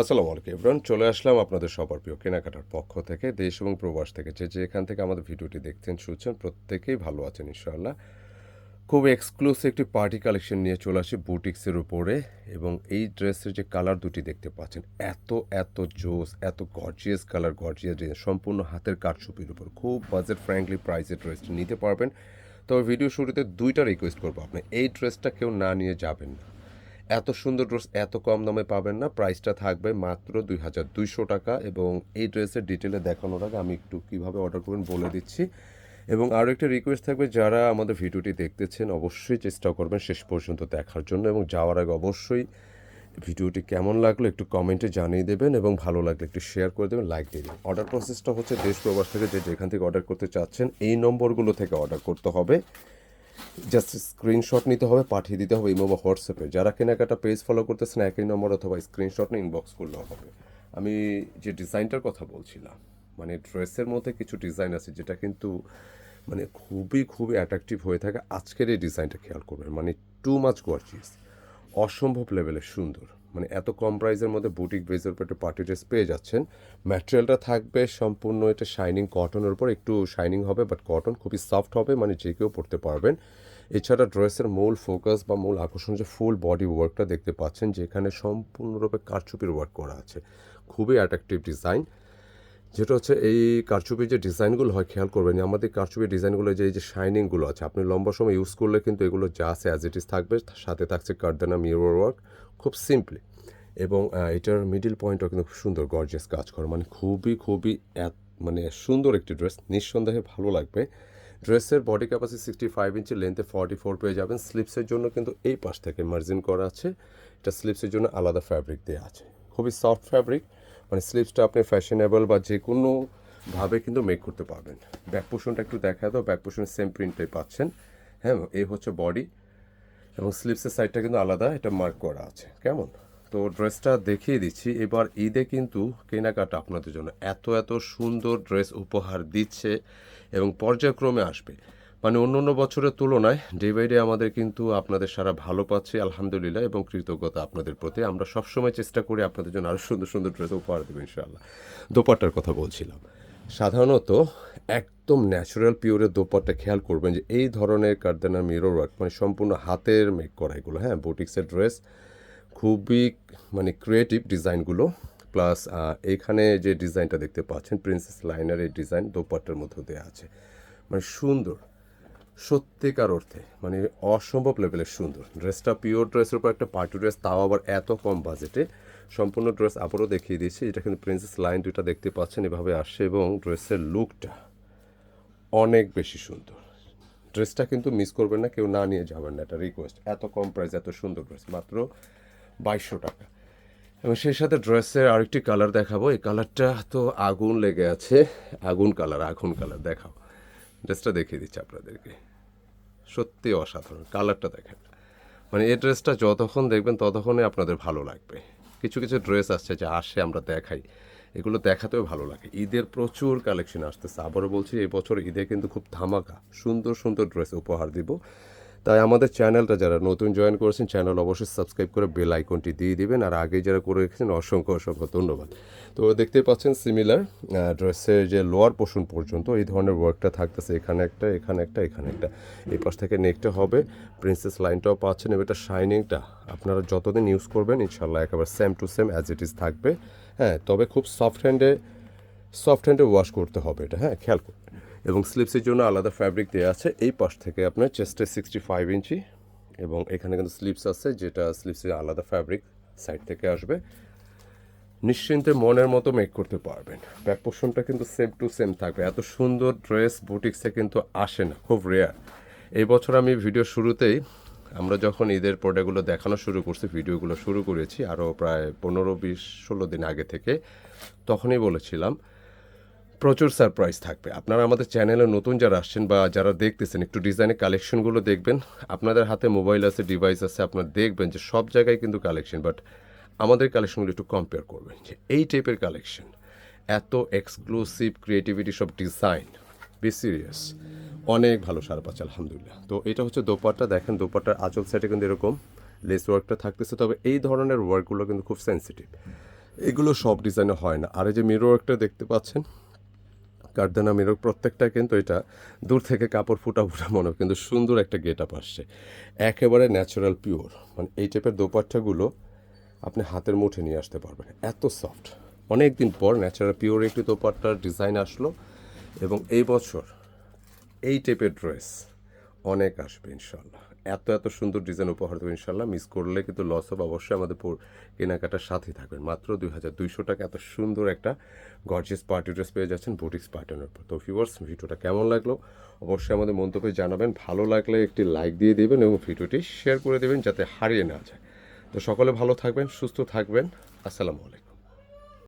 আসসালামু আলাইকুম এভরান চলে আসলাম আপনাদের সবার প্রিয় কেনাকাটার পক্ষ থেকে, দেশ এবং প্রবাস থেকে। যে যেখান থেকে আমাদের ভিডিওটি দেখছেন, শুনছেন, প্রত্যেকেই ভালো আছেন, ইনশাআল্লাহ। খুব এক্সক্লুসিভ একটি পার্টি কালেকশন নিয়ে চলে আসি বুটিক্সের উপরে, এবং এই ড্রেসের যে কালার দুটি দেখতে পাচ্ছেন, এত এত জোস, এত গর্জিয়াস কালার গর্জিয়াস ডিজাইন সম্পূর্ণ হাতের কাঠছুপির উপর। খুব বাজেট ফ্র্যাঙ্কলি প্রাইসের ড্রেসটি নিতে পারবেন। তবে ভিডিও শুরুতে দুইটা রিকোয়েস্ট করব আপনি। এই ড্রেসটা কেউ না নিয়ে যাবেন না। এত সুন্দর ড্রেস এত কম দামে পাবেন না। প্রাইসটা থাকবে মাত্র দুই হাজার দুইশো টাকা এবং এই ড্রেসের ডিটেলে দেখানোর আগে আমি একটু কীভাবে অর্ডার করবেন বলে দিচ্ছি। এবং আরও একটা রিকোয়েস্ট থাকবে, যারা আমাদের ভিডিওটি দেখতেছেন অবশ্যই চেষ্টা করবেন শেষ পর্যন্ত দেখার জন্য এবং যাওয়ার আগে অবশ্যই ভিডিওটি কেমন লাগল একটু কমেন্টে জানিয়ে দেবেন এবং ভালো লাগলে একটু শেয়ার করে দেবেন লাইক দিয়ে দেবেন। অর্ডার প্রসেসটা হচ্ছে দেশ প্রবাস থেকে যে যেখান থেকে অর্ডার করতে চাচ্ছেন, এই নম্বরগুলো থেকে অর্ডার করতে হবে। জাস্ট স্ক্রিনশট নিতে হবে, পাঠিয়ে দিতে হবে ইমো বা হোয়াটসঅ্যাপে। যারা কেনাকাটা পেজ ফলো করতেছেন, একই নম্বর অথবা স্ক্রিনশট নিয়ে ইনবক্স করলেও হবে। আমি যে ডিজাইনটার কথা বলছিলাম মানে ড্রেসের মধ্যে কিছু ডিজাইন আছে যেটা কিন্তু মানে খুবই খুবই অ্যাট্রাকটিভ হয়ে থাকে। আজকের এই ডিজাইনটা খেয়াল করবেন মানে টু মাচ গর্জিয়াস অসম্ভব লেভেলের সুন্দর। মানে এত কম প্রাইসের মধ্যে বুটিক বেজের উপর একটা পার্টি ড্রেস পেয়ে যাচ্ছেন। ম্যাটেরিয়ালটা থাকবে সম্পূর্ণ এটা শাইনিং কটনের উপর, একটু শাইনিং হবে বাট কটন খুবই সফট হবে মানে যে কেউ পরতে পারবেন। এছাড়া ড্রেসের মূল ফোকাস বা মূল আকর্ষণ যে ফুল বডি ওয়ার্কটা দেখতে পাচ্ছেন, যেখানে সম্পূর্ণরূপে কারচুপির ওয়ার্ক করা আছে। খুবই অ্যাট্রাকটিভ ডিজাইন যেটা হচ্ছে এই কারচুপির যে ডিজাইনগুলো হয়, খেয়াল করবেন, আমাদের কারচুপির ডিজাইনগুলো যে, এই যে শাইনিংগুলো আছে, আপনি লম্বা সময় ইউজ করলে কিন্তু এগুলো যা আছে অ্যাজ ইট ইজ থাকবে সাথে থাকছে কার্দানা মিরর ওয়ার্ক খুব সিম্পলি এবং এটার মিডিল পয়েন্টও কিন্তু খুব সুন্দর গর্জিয়াস কাজ করে। মানে খুবই খুবই মানে সুন্দর একটি ড্রেস নিঃসন্দেহে ভালো লাগবে। ড্রেসের body capacity sixty five inch লেন্থে forty four পেয়ে যাবেন। স্লিপসের জন্য কিন্তু এই পাশ থেকে মার্জিন করা আছে। এটা স্লিপসের জন্য আলাদা ফ্যাব্রিক দেওয়া আছে। খুবই সফট ফ্যাব্রিক মানে স্লিপসটা আপনি ফ্যাশনেবল বা যে কোনো ভাবে কিন্তু মেক করতে পারবেন। ব্যাক পোষণটা একটু দেখা দাও। ব্যাক পোষণের সেম প্রিন্টে পাচ্ছেন। হ্যাঁ এই হচ্ছে বডি এবং স্লিপসের সাইডটা কিন্তু আলাদা। এটা মার্ক করা আছে। কেমন? তো ড্রেসটা দেখিয়ে দিচ্ছি। এবার ঈদে কিন্তু কেনাকাটা আপনাদের জন্য এত এত সুন্দর ড্রেস উপহার দিচ্ছে। এবং পর্যায়ক্রমে আসবে। মানে অন্য অন্য বছরের তুলনায় ডে বাই ডে আমাদের কিন্তু আপনাদের সারা ভালো পাচ্ছে, আলহামদুলিল্লাহ, এবং কৃতজ্ঞতা আপনাদের প্রতি। আমরা সবসময় চেষ্টা করি আপনাদের জন্য আরও সুন্দর সুন্দর ড্রেস উপহার দেবো, ইনশাআল্লাহ। দোপাট্টার কথা বলছিলাম। সাধারণত একদম ন্যাচারাল পিওরের দোপাট্টা খেয়াল করবেন যে এই ধরনের কার্দানা মিরর ওয়ার্ক মানে সম্পূর্ণ হাতের মেক করা এগুলো হ্যাঁ বুটিক্সের ড্রেস খুবই মানে ক্রিয়েটিভ ডিজাইনগুলো প্লাস এখানে যে ডিজাইনটা দেখতে পাচ্ছেন প্রিন্সেস লাইনার এই ডিজাইন দোপাট্টার মধ্যে দেওয়া আছে। মানে সুন্দর, সত্যিকার অর্থে মানে অসম্ভব লেভেলের সুন্দর। ড্রেসটা পিওর ড্রেসের উপর একটা পার্টি ড্রেস তাও আবার এত কম বাজেটে সম্পূর্ণ ড্রেস আবারও দেখিয়ে দিয়েছি, এটা কিন্তু প্রিন্সেস লাইন দুইটা দেখতে পাচ্ছেন, এভাবে আসছে এবং ড্রেসের লুকটা অনেক বেশি সুন্দর। ড্রেসটা কিন্তু মিস করবেন না, কেউ না নিয়ে যাবেন না এটা রিকোয়েস্ট এত কম প্রাইস এত সুন্দর ড্রেস মাত্র বাইশশো টাকা। এবং সেই সাথে ড্রেসের আরেকটি কালার দেখাবো। এই কালারটা তো আগুন লেগে আছে। আগুন কালার আগুন কালার, দেখাও। ড্রেসটা দেখিয়ে দিচ্ছি আপনাদেরকে। সত্যি অসাধারণ। কালারটা দেখেন। মানে এই ড্রেসটা যতক্ষণ দেখবেন ততক্ষণই আপনাদের ভালো লাগবে। কিছু কিছু ড্রেস আসছে যে আসে, আমরা দেখাই। এগুলো দেখাতেও ভালো লাগে। ঈদের প্রচুর কালেকশন আসতেছে। আবারও বলছি, এই বছর ঈদে কিন্তু খুব ধামাকা, সুন্দর সুন্দর ড্রেস উপহার দিব। তাই আমাদের চ্যানেলটা যারা নতুন জয়েন করেছেন চ্যানেল অবশ্যই সাবস্ক্রাইব করে বেল আইকনটি দিয়ে দিবেন। আর আগে যারা করে রেখেছেন, অসংখ্য অসংখ্য ধন্যবাদ। তো দেখতে পাচ্ছেন সিমিলার ড্রেসের যে লোয়ার পোর্শন পর্যন্ত এই ধরনের ওয়ার্কটা থাকতেছে। এখানে একটা এখানে একটা এখানে একটা। এই পাশ থেকে নেকটা হবে। প্রিন্সেস লাইনটাও পাচ্ছেন। এবং এটা শাইনিংটা আপনারা যতদিন ইউজ করবেন ইনশাল্লাহ একেবারে same to same as it is থাকবে। হ্যাঁ তবে খুব সফট হ্যান্ডে সফট হ্যান্ডে ওয়াশ করতে হবে এটা। হ্যাঁ খেয়াল করবেন। এবং স্লিপসের জন্য আলাদা ফ্যাব্রিক দেওয়া আছে। এই পাশ থেকে আপনার চেস্টে সিক্সটি ফাইভ ইঞ্চি এবং এখানে কিন্তু স্লিপস আছে, যেটা স্লিপসের আলাদা ফ্যাব্রিক সাইড থেকে আসবে। নিশ্চিন্তে মনের মতো মেক করতে পারবেন। ব্যাক পোর্শনটা কিন্তু সেম টু সেম থাকবে। এত সুন্দর ড্রেস বুটিক্সে কিন্তু আসে না, খুব রেয়ার এই বছর আমি ভিডিও শুরুতেই আমরা যখন ঈদের প্রোডাক্টগুলো দেখানো শুরু করছি ভিডিওগুলো শুরু করেছি আরও প্রায় পনেরো বিশ ষোলো দিন আগে থেকে, তখনই বলেছিলাম প্রচুর সারপ্রাইজ থাকবে। আপনারা আমাদের চ্যানেলে নতুন যারা আসছেন বা যারা দেখতেছেন, একটু ডিজাইনের কালেকশনগুলো দেখবেন। আপনাদের হাতে মোবাইল আছে ডিভাইস আছে, আপনারা দেখবেন যে সব জায়গায় কিন্তু কালেকশন বাট আমাদের কালেকশনগুলো একটু কম্পেয়ার করবেন যে এই টাইপের কালেকশন এত এক্সক্লুসিভ ক্রিয়েটিভিটি সব ডিজাইন বি সিরিয়াস অনেক ভালো সারা পাচ্ছে, আলহামদুলিল্লাহ। তো এটা হচ্ছে দোপাট্টা। দেখেন দোপাট্টার আঁচল সাইডে কিন্তু এরকম। লেস ওয়ার্কটা থাকতেছে, তবে এই ধরনের ওয়ার্কগুলো কিন্তু খুব সেন্সিটিভ এগুলো সব ডিজাইনে হয় না। আর এই যে মিরর ওয়ার্কটা দেখতে পাচ্ছেন কারদানা মিরর প্রত্যেকটা কিন্তু এটা দূর থেকে কাপড় ফুটা ফুটা মনে কিন্তু সুন্দর একটা গেট আপ আসছে। একেবারে ন্যাচারাল পিওর মানে এই টাইপের দোপাট্টাগুলো আপনি হাতের মুঠে নিয়ে আসতে পারবেন। এত সফট অনেক দিন পর ন্যাচারাল পিওর একটি দোপাট্টার ডিজাইন আসলো এবং এই বছর এই টাইপের ড্রেস অনেক আসবে ইনশাল্লাহ এত এত সুন্দর ডিজাইন উপহার দেবো ইনশাল্লাহ মিস করলে কিন্তু লস হবে। অবশ্যই আমাদের কেনাকাটার সাথেই থাকবেন। মাত্র দুই হাজার দুইশো টাকা এত সুন্দর একটা গর্জিয়াস পার্টি ড্রেস পেয়ে যাচ্ছেন বুটিক্স পার্টনের উপর। তো ভিউয়ার্স ভিডিওটা কেমন লাগল? অবশ্যই আমাদের মন্তব্যে জানাবেন। ভালো লাগলে একটি লাইক দিয়ে দেবেন এবং ভিডিওটি শেয়ার করে দেবেন যাতে হারিয়ে না যায়। তো সকলে ভালো থাকবেন, সুস্থ থাকবেন। আসসালামু আলাইকুম।